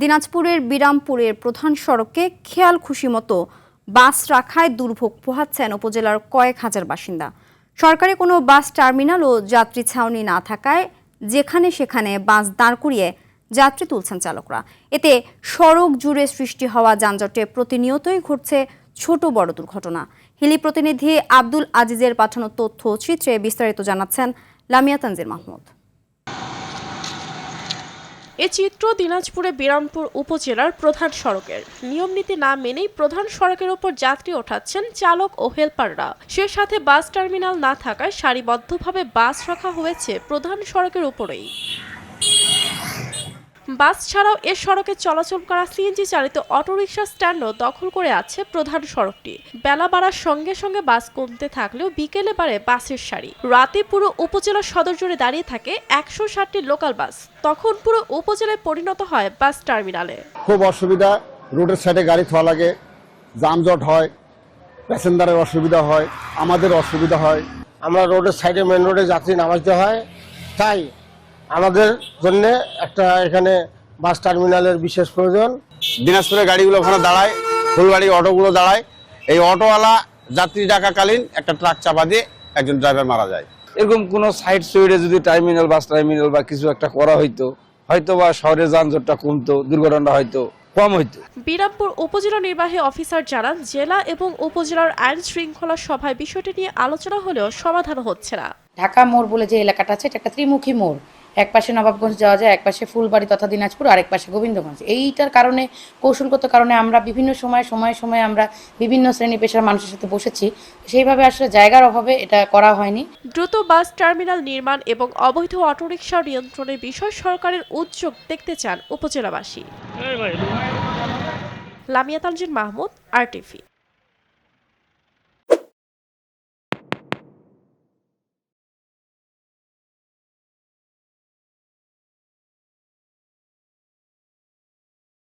দিনাজপুরের বিরামপুরের প্রধান সড়কে খেয়াল খুশি মতো বাস রাখায় দুর্ভোগ পোহাচ্ছেন উপজেলার কয়েক হাজার বাসিন্দা। সরকারি কোনো বাস টার্মিনাল ও যাত্রী ছাউনি না থাকায় যেখানে সেখানে বাস দাঁড় করিয়ে যাত্রী তুলছেন চালকরা। এতে সড়ক জুড়ে সৃষ্টি হওয়া যানজটে প্রতিনিয়তই ঘটছে ছোট বড় দুর্ঘটনা। হিলি প্রতিনিধি আব্দুল আজিজের পাঠানো তথ্য চিত্রে বিস্তারিত জানাচ্ছেন লামিয়া তানজির মাহমুদ। এ চিত্র দিনাজপুরে বিরামপুর উপজেলার প্রধান সড়কের। নিয়ম নীতি না মেনেই প্রধান সড়কের ওপর যাত্রী ওঠাচ্ছেন চালক ও হেলপাররা। সে সাথে বাস টার্মিনাল না থাকায় সারিবদ্ধভাবে বাস রাখা হয়েছে প্রধান সড়কের উপরেই। বাস ছাড়াও এ সড়কে চলাচল করা সিএনজি চালিত অটোরিকশা স্ট্যান্ডও দখল করে আছে প্রধান সড়কটি। বেলা বাড়ার সঙ্গে সঙ্গে বাস কমতে থাকলেও বিকেলে বাড়ে বাসের সারি। রাতে পুরো উপজেলা সদর জুড়ে দাঁড়িয়ে থাকে একশো ষাটটি লোকাল বাস। তখন পুরো উপজেলায় পরিণত হয় বাস টার্মিনালে। খুব অসুবিধা রোডের সাইডে গাড়ি থোয়া লাগে যানজট হয় প্যাসেঞ্জারের অসুবিধা হয় আমাদের অসুবিধা হয়। আমরা রোডের সাইডে মেন রোডে যাত্রী নামাজতে হয় তাই আমাদের জন্য একটা এখানে বাস টার্মিনালের বিশেষ প্রয়োজন। দিনাজপুরের গাড়িগুলো ওখানে দাঁড়ায় ফুলবাড়ি অটোগুলো দাঁড়ায়। এই অটোওয়ালা যাত্রী ডাকাকালীন একটা ট্রাক চাপা দিয়ে একজন ড্রাইভার মারা যায়। এরকম কোনো সাইড সুইডে যদি টার্মিনাল বাস টার্মিনাল বা কিছু একটা করা হইতো হয়তো বা শহরে যানজটটা কমতো দুর্ঘটনা হয়তো কম হইতো। বিরামপুর উপজেলা নির্বাহী অফিসার জানান জেলা এবং উপজেলার আইন শৃঙ্খলা সভায় বিষয়টি নিয়ে আলোচনা হলেও সমাধান হচ্ছে না। ঢাকা মোড় বলে যে এলাকাটা আছে এটা একটা ত্রিমুখী মোড়। এক পাশে নবাবগঞ্জ যাওয়া যায় এক পাশে ফুলবাড়ি তথা দিনাজপুর আরেক পাশে গোবিন্দগঞ্জ। এইটার কারণে কৌশলগত কারণে আমরা বিভিন্ন সময় সময়ে সময়ে আমরা বিভিন্ন শ্রেণি পেশার মানুষের সাথে বসেছি। সেইভাবে আসলে জায়গার অভাবে এটা করা হয়নি। দ্রুত বাস টার্মিনাল নির্মাণ এবং অবৈধ অটোরিকশা নিয়ন্ত্রণের বিষয় সরকারের উদ্যোগ দেখতে চান উপজেলাবাসী। লামিয়া তানজিন মাহমুদ আরটিভি